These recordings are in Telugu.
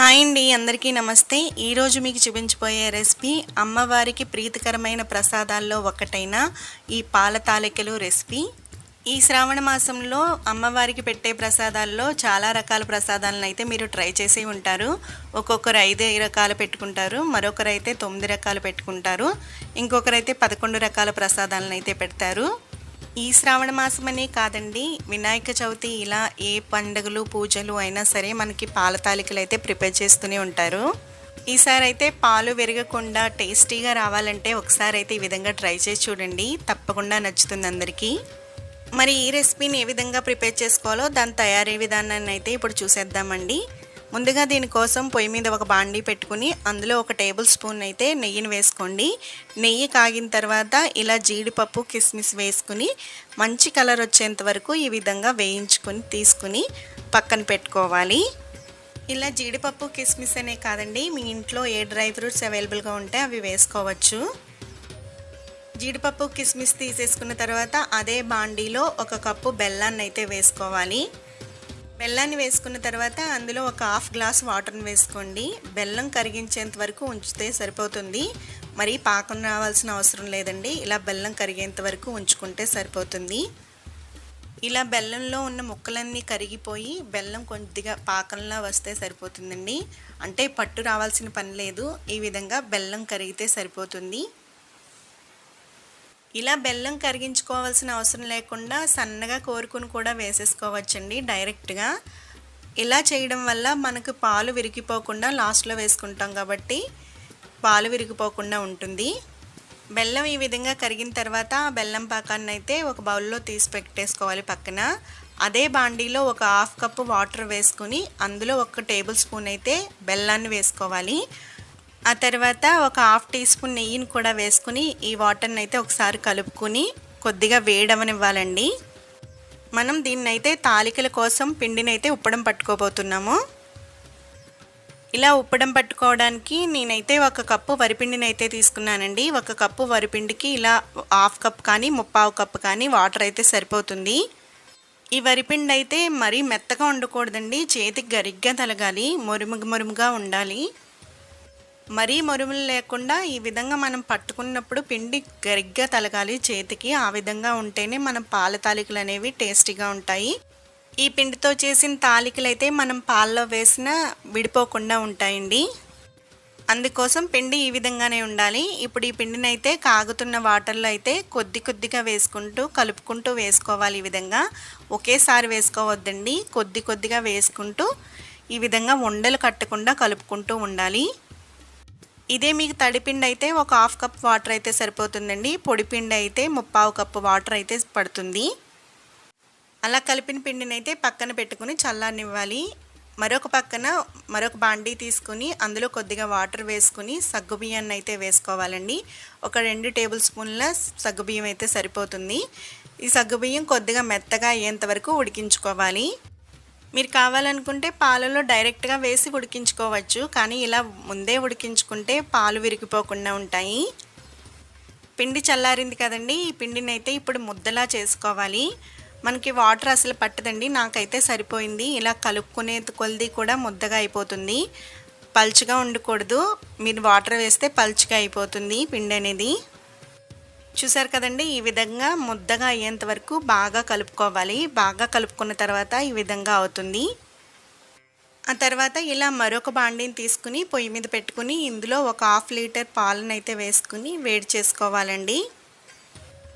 హాయ్ అండి అందరికీ నమస్తే. ఈరోజు మీకు చూపించబోయే రెసిపీ అమ్మవారికి ప్రీతికరమైన ప్రసాదాల్లో ఒకటైన ఈ పాల తాలికలు రెసిపీ. ఈ శ్రావణ మాసంలో అమ్మవారికి పెట్టే ప్రసాదాల్లో చాలా రకాల ప్రసాదాలను అయితే మీరు ట్రై చేసి ఉంటారు. ఒక్కొక్కరు ఐదు రకాలు పెట్టుకుంటారు మరొకరు అయితే తొమ్మిది రకాలు పెట్టుకుంటారు. ఇంకొకరైతే పదకొండు రకాల ప్రసాదాలను అయితే పెడతారు. ఈ శ్రావణ మాసమనే కాదండి. వినాయక చవితి ఇలా ఏ పండుగలు పూజలు అయినా సరే మనకి పాల తాలికలు అయితే ప్రిపేర్ చేస్తూనే ఉంటారు. ఈసారి అయితే పాలు విరగకుండా టేస్టీగా రావాలంటే ఒకసారి అయితే ఈ విధంగా ట్రై చేసి చూడండి. తప్పకుండా నచ్చుతుంది అందరికీ. మరి ఈ రెసిపీని ఏ విధంగా ప్రిపేర్ చేసుకోవాలో దాని తయారీ విధానాన్ని అయితే ఇప్పుడు చూసేద్దామండి. ముందుగా దీనికోసం పొయ్యి మీద ఒక బాండీ పెట్టుకుని అందులో ఒక టేబుల్ స్పూన్ అయితే నెయ్యిని వేసుకోండి. నెయ్యి కాగిన తర్వాత ఇలా జీడిపప్పు కిస్మిస్ వేసుకుని మంచి కలర్ వచ్చేంత వరకు ఈ విధంగా వేయించుకొని తీసుకుని పక్కన పెట్టుకోవాలి. ఇలా జీడిపప్పు కిస్మిస్ అనే కాదండి మీ ఇంట్లో ఏ డ్రై ఫ్రూట్స్ అవైలబుల్గా ఉంటే అవి వేసుకోవచ్చు. జీడిపప్పు కిస్మిస్ తీసేసుకున్న తర్వాత అదే బాండీలో ఒక కప్పు బెల్లాన్ని అయితే వేసుకోవాలి. బెల్లాన్ని వేసుకున్న తర్వాత అందులో ఒక హాఫ్ గ్లాస్ వాటర్ని వేసుకోండి. బెల్లం కరిగించేంత వరకు ఉంచితే సరిపోతుంది. మరి పాకం రావాల్సిన అవసరం లేదండి. ఇలా బెల్లం కరిగేంత వరకు ఉంచుకుంటే సరిపోతుంది. ఇలా బెల్లంలో ఉన్న ముక్కలన్నీ కరిగిపోయి బెల్లం కొద్దిగా పాకంలా వస్తే సరిపోతుందండి. అంటే పట్టు రావాల్సిన పని లేదు. ఈ విధంగా బెల్లం కరిగితే సరిపోతుంది. ఇలా బెల్లం కరిగించుకోవాల్సిన అవసరం లేకుండా సన్నగా కోరుకుని కూడా వేసేసుకోవచ్చండి డైరెక్ట్గా. ఇలా చేయడం వల్ల మనకు పాలు విరిగిపోకుండా లాస్ట్లో వేసుకుంటాం కాబట్టి పాలు విరిగిపోకుండా ఉంటుంది. బెల్లం ఈ విధంగా కరిగిన తర్వాత ఆ బెల్లం పాకాన్ని అయితే ఒక బౌల్లో తీసి పెట్టేసుకోవాలి పక్కన. అదే బాండీలో ఒక హాఫ్ కప్పు వాటర్ వేసుకుని అందులో ఒక టేబుల్ స్పూన్ అయితే బెల్లాన్ని వేసుకోవాలి. ఆ తర్వాత ఒక హాఫ్ టీ స్పూన్ నెయ్యిని కూడా వేసుకుని ఈ వాటర్ని అయితే ఒకసారి కలుపుకొని కొద్దిగా వేడవనివ్వాలండి. మనం దీన్నైతే తాలికల కోసం పిండిని అయితే ఉప్పడం పట్టుకోబోతున్నాము. ఇలా ఉప్పడం పట్టుకోవడానికి నేనైతే ఒక కప్పు వరిపిండిని అయితే తీసుకున్నానండి. ఒక కప్పు వరిపిండికి ఇలా హాఫ్ కప్ కానీ ముప్పావు కప్ కానీ వాటర్ అయితే సరిపోతుంది. ఈ వరిపిండి అయితే మరీ మెత్తగా ఉండకూడదండి. చేతికి గరిగ్గా తలగాలి మురుముగు మురుముగా ఉండాలి. మరీ మరుములు లేకుండా ఈ విధంగా మనం పట్టుకున్నప్పుడు పిండి గరిగ్గా తలగాలి చేతికి. ఆ విధంగా ఉంటేనే మనం పాల తాలికలు అనేవి టేస్టీగా ఉంటాయి. ఈ పిండితో చేసిన తాలికలు అయితే మనం పాల్లో వేసిన విడిపోకుండా ఉంటాయండి. అందుకోసం పిండి ఈ విధంగానే ఉండాలి. ఇప్పుడు ఈ పిండిని అయితే కాగుతున్న వాటర్లో అయితే కొద్ది కొద్దిగా వేసుకుంటూ కలుపుకుంటూ వేసుకోవాలి ఈ విధంగా. ఒకేసారి వేసుకోవద్దండి. కొద్ది కొద్దిగా వేసుకుంటూ ఈ విధంగా ఉండలు కట్టకుండా కలుపుకుంటూ ఉండాలి. ఇదే మీకు తడిపిండి అయితే ఒక హాఫ్ కప్ వాటర్ అయితే సరిపోతుందండి. పొడిపిండి అయితే ముప్పావు కప్పు వాటర్ అయితే పడుతుంది. అలా కలిపిన పిండిని అయితే పక్కన పెట్టుకుని చల్లారనివ్వాలి. మరొక పక్కన మరొక బాండీ తీసుకుని అందులో కొద్దిగా వాటర్ వేసుకుని సగ్గుబియ్యాన్ని అయితే వేసుకోవాలండి. ఒక రెండు టేబుల్ స్పూన్ల సగ్గుబియ్యం అయితే సరిపోతుంది. ఈ సగ్గుబియ్యం కొద్దిగా మెత్తగా అయ్యేంత వరకు ఉడికించుకోవాలి. మీరు కావాలనుకుంటే పాలలో డైరెక్ట్గా వేసి ఉడికించుకోవచ్చు. కానీ ఇలా ముందే ఉడికించుకుంటే పాలు విరిగిపోకుండా ఉంటాయి. పిండి చల్లారింది కదండి. ఈ పిండిని అయితే ఇప్పుడు ముద్దలా చేసుకోవాలి. మనకి వాటర్ అసలు పట్టదండి. నాకైతే సరిపోయింది. ఇలా కలుపుకునే కొలది కూడా ముద్దగా అయిపోతుంది. పల్చగా ఉండకూడదు. మీరు వాటర్ వేస్తే పల్చగా అయిపోతుంది పిండి అనేది చూసారు కదండి ఈ విధంగా ముద్దగా అయ్యేంత వరకు బాగా కలుపుకోవాలి. బాగా కలుపుకున్న తర్వాత ఈ విధంగా అవుతుంది. ఆ తర్వాత ఇలా మరొక బాండీని తీసుకుని పొయ్యి మీద పెట్టుకుని ఇందులో ఒక హాఫ్ లీటర్ పాలను అయితే వేసుకుని వేడి చేసుకోవాలండి.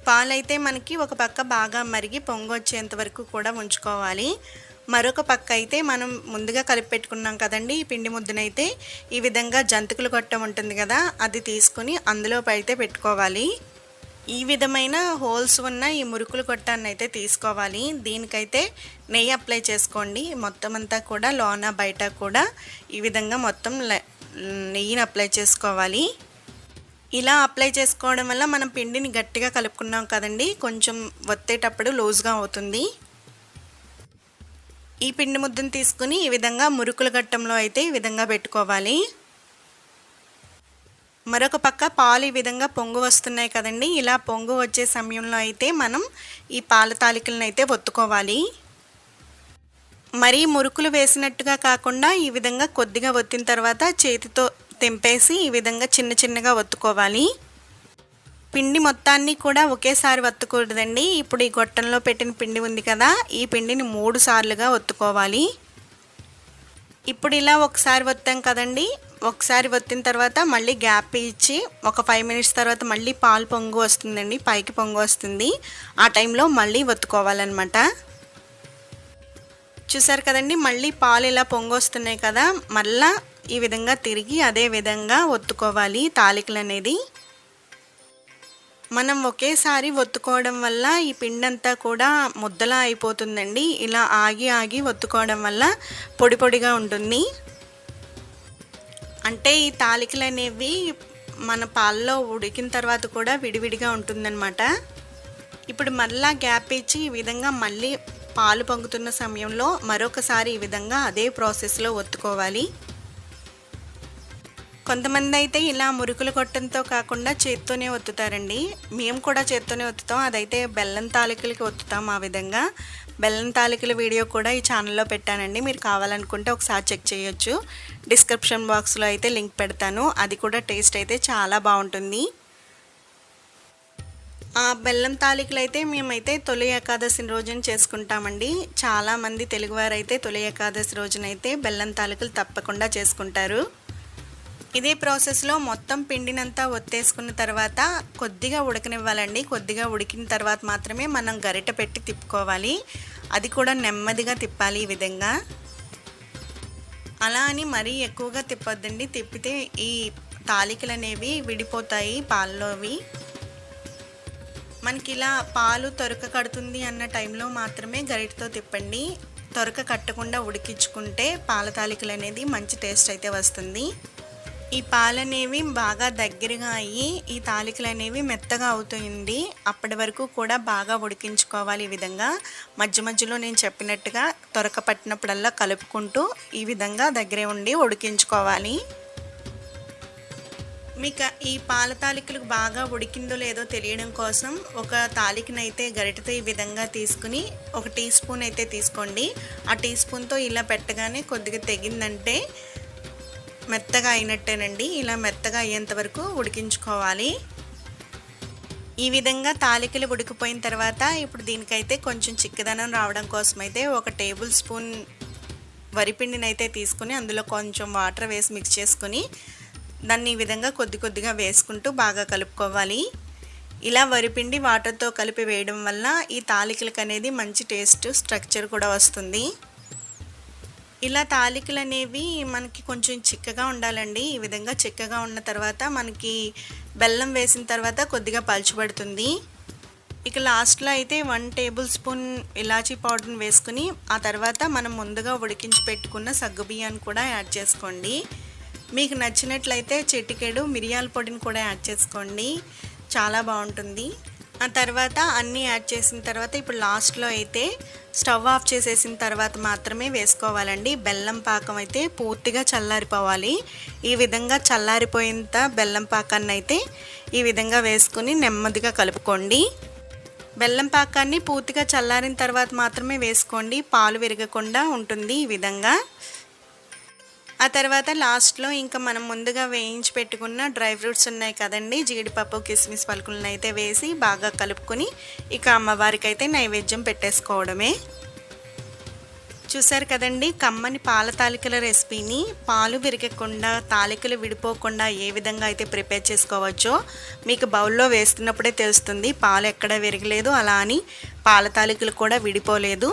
పాలైతే మనకి ఒక పక్క బాగా మరిగి పొంగొచ్చేంత వరకు కూడా ఉంచుకోవాలి. మరొక పక్క అయితే మనం ముందుగా కలిపి పెట్టుకున్నాం కదండి ఈ పిండి ముద్దనైతే ఈ విధంగా జంతికలు గొట్టం ఉంటుంది కదా అది తీసుకుని అందులో అయితే పెట్టుకోవాలి. ఈ విధమైన హోల్స్ ఉన్న ఈ మురుకులు కొట్టాన్ని అయితే తీసుకోవాలి. దీనికైతే నెయ్యి అప్లై చేసుకోండి. మొత్తం అంతా కూడా లోన బయట కూడా ఈ విధంగా మొత్తం నెయ్యిని అప్లై చేసుకోవాలి. ఇలా అప్లై చేసుకోవడం వల్ల మనం పిండిని గట్టిగా కలుపుకున్నాం కదండి కొంచెం వత్తేటప్పుడు లూజ్గా అవుతుంది. ఈ పిండి ముద్దను తీసుకుని ఈ విధంగా మురుకుల గట్టంలో అయితే ఈ విధంగా పెట్టుకోవాలి. మరొక పక్క పాలు ఈ విధంగా పొంగు వస్తున్నాయి కదండి. ఇలా పొంగు వచ్చే సమయంలో అయితే మనం ఈ పాల తాలికలను అయితే ఒత్తుకోవాలి. మరీ మురుకులు వేసినట్టుగా కాకుండా ఈ విధంగా కొద్దిగా ఒత్తిన తర్వాత చేతితో తెంపేసి ఈ విధంగా చిన్న చిన్నగా ఒత్తుకోవాలి. పిండి మొత్తాన్ని కూడా ఒకేసారి ఒత్తుకూడదండి. ఇప్పుడు ఈ గొట్టంలో పెట్టిన పిండి ఉంది కదా ఈ పిండిని మూడు సార్లుగా ఒత్తుకోవాలి. ఇప్పుడు ఇలా ఒకసారి వత్తాం కదండి. ఒకసారి వత్తిన తర్వాత మళ్ళీ గ్యాప్ ఇచ్చి ఒక ఫైవ్ మినిట్స్ తర్వాత మళ్ళీ పాలు పొంగు వస్తుందండి పైకి పొంగు వస్తుంది. ఆ టైంలో మళ్ళీ వత్తుకోవాలన్నమాట. చూసారు కదండి మళ్ళీ పాలు ఇలా పొంగు వస్తున్నాయి కదా మళ్ళా ఈ విధంగా తిరిగి అదే విధంగా ఒత్తుకోవాలి తాలికలు అనేది మనం ఒకేసారి ఒత్తుకోవడం వల్ల ఈ పిండంతా కూడా ముద్దలా అయిపోతుందండి. ఇలా ఆగి ఆగి ఒత్తుకోవడం వల్ల పొడి పొడిగా ఉంటుంది. అంటే ఈ తాలికలు అనేవి మన పాలలో ఉడికిన తర్వాత కూడా విడివిడిగా ఉంటుందన్నమాట. ఇప్పుడు మళ్ళా గ్యాప్ ఇచ్చి ఈ విధంగా మళ్ళీ పాలు పొంగుతున్న సమయంలో మరొకసారి ఈ విధంగా అదే ప్రాసెస్లో ఒత్తుకోవాలి. కొంతమంది అయితే ఇలా మురుకులు కొట్టడంతో కాకుండా చేత్తోనే ఒత్తుతారండి. మేము కూడా చేత్తోనే ఒత్తుతాం. అదైతే బెల్లం తాలికలకి ఒత్తుతాం ఆ విధంగా. బెల్లం తాలికల వీడియో కూడా ఈ ఛానల్లో పెట్టానండి. మీరు కావాలనుకుంటే ఒకసారి చెక్ చేయొచ్చు. డిస్క్రిప్షన్ బాక్స్లో అయితే లింక్ పెడతాను. అది కూడా టేస్ట్ అయితే చాలా బాగుంటుంది. ఆ బెల్లం తాలికలు అయితే మేమైతే తొలి ఏకాదశి రోజున చేసుకుంటామండి. చాలామంది తెలుగువారైతే తొలి ఏకాదశి రోజునైతే బెల్లం తాలికలు తప్పకుండా చేసుకుంటారు. ఇదే ప్రాసెస్లో మొత్తం పిండినంతా ఒత్తేసుకున్న తర్వాత కొద్దిగా ఉడకనివ్వాలండి. కొద్దిగా ఉడికిన తర్వాత మాత్రమే మనం గరిట పెట్టి తిప్పుకోవాలి. అది కూడా నెమ్మదిగా తిప్పాలి ఈ విధంగా. అలా అని మరీ ఎక్కువగా తిప్పొద్దండి. తిప్పితే ఈ తాలికలు అనేవి విడిపోతాయి పాలలోవి. మనకి ఇలా పాలు తొరక కడుతుంది అన్న టైంలో మాత్రమే గరిటతో తిప్పండి. తొరక కట్టకుండా ఉడికించుకుంటే పాల తాలికలు అనేది మంచి టేస్ట్ అయితే వస్తుంది. ఈ పాలనేవి బాగా దగ్గరగా అయ్యి ఈ తాలికలు అనేవి మెత్తగా అవుతుంది అప్పటి వరకు కూడా బాగా ఉడికించుకోవాలి ఈ విధంగా. మధ్య మధ్యలో నేను చెప్పినట్టుగా తొరక పట్టినప్పుడల్లా కలుపుకుంటూ ఈ విధంగా దగ్గరే ఉండి ఉడికించుకోవాలి. మీకు ఈ పాల తాలికలు బాగా ఉడికిందో లేదో తెలియడం కోసం ఒక తాలికనైతే గరిటతో ఈ విధంగా తీసుకుని ఒక టీ స్పూన్ అయితే తీసుకోండి. ఆ టీ స్పూన్తో ఇలా పెట్టగానే కొద్దిగా తెగిందంటే మెత్తగా అయినట్టేనండి. ఇలా మెత్తగా అయ్యేంత వరకు ఉడికించుకోవాలి. ఈ విధంగా తాలికలు ఉడికిపోయిన తర్వాత ఇప్పుడు దీనికైతే కొంచెం చిక్కదనం రావడం కోసం అయితే ఒక టేబుల్ స్పూన్ వరిపిండిని అయితే తీసుకుని అందులో కొంచెం వాటర్ వేసి మిక్స్ చేసుకుని దాన్ని ఈ విధంగా కొద్ది కొద్దిగా వేసుకుంటూ బాగా కలుపుకోవాలి. ఇలా వరిపిండి వాటర్తో కలిపి వేయడం వల్ల ఈ తాలికలకు అనేది మంచి టేస్ట్ స్ట్రక్చర్ కూడా వస్తుంది. ఇలా తాలికలు అనేవి మనకి కొంచెం చిక్కగా ఉండాలండి. ఈ విధంగా చిక్కగా ఉన్న తర్వాత మనకి బెల్లం వేసిన తర్వాత కొద్దిగా పలుచబడుతుంది. ఇక లాస్ట్లో అయితే వన్ టేబుల్ స్పూన్ ఇలాచీ పౌడర్ని వేసుకుని ఆ తర్వాత మనం ముందుగా ఉడికించి పెట్టుకున్న సగ్గు బియ్యాన్ని కూడా యాడ్ చేసుకోండి. మీకు నచ్చినట్లయితే చిటికెడు మిరియాల పొడిని కూడా యాడ్ చేసుకోండి. చాలా బాగుంటుంది. ఆ తర్వాత అన్నీ యాడ్ చేసిన తర్వాత ఇప్పుడు లాస్ట్లో అయితే స్టవ్ ఆఫ్ చేసేసిన తర్వాత మాత్రమే వేసుకోవాలండి. బెల్లం పాకం అయితే పూర్తిగా చల్లారిపోవాలి. ఈ విధంగా చల్లారిపోయేంత బెల్లం పాకాన్ని అయితే ఈ విధంగా వేసుకుని నెమ్మదిగా కలుపుకోండి. బెల్లం పాకాన్ని పూర్తిగా చల్లారిన తర్వాత మాత్రమే వేసుకోండి. పాలు విరగకుండా ఉంటుంది ఈ విధంగా. ఆ తర్వాత లాస్ట్లో ఇంకా మనం ముందుగా వేయించి పెట్టుకున్న డ్రై ఫ్రూట్స్ ఉన్నాయి కదండి. జీడిపప్పు కిస్మిస్ పలుకులను అయితే వేసి బాగా కలుపుకొని ఇక అమ్మవారికి అయితే నైవేద్యం పెట్టేసుకోవడమే. చూసారు కదండి కమ్మని పాల తాలికల రెసిపీని పాలు విరగకుండా తాలికలు విడిపోకుండా ఏ విధంగా అయితే ప్రిపేర్ చేసుకోవచ్చో మీకు బౌల్లో వేస్తున్నప్పుడే తెలుస్తుంది. పాలు ఎక్కడ విరగలేదు అలా అని పాల తాలికలు కూడా విడిపోలేదు.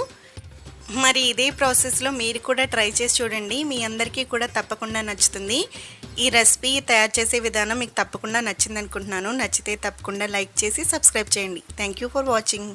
మరి ఇదే ప్రాసెస్లో మీరు కూడా ట్రై చేసి చూడండి. మీ అందరికీ కూడా తప్పకుండా నచ్చుతుంది. ఈ రెసిపీ తయారు చేసే విధానం మీకు తప్పకుండా నచ్చింది అనుకుంటున్నాను నచ్చితే తప్పకుండా లైక్ చేసి సబ్స్క్రైబ్ చేయండి. Thank you for watching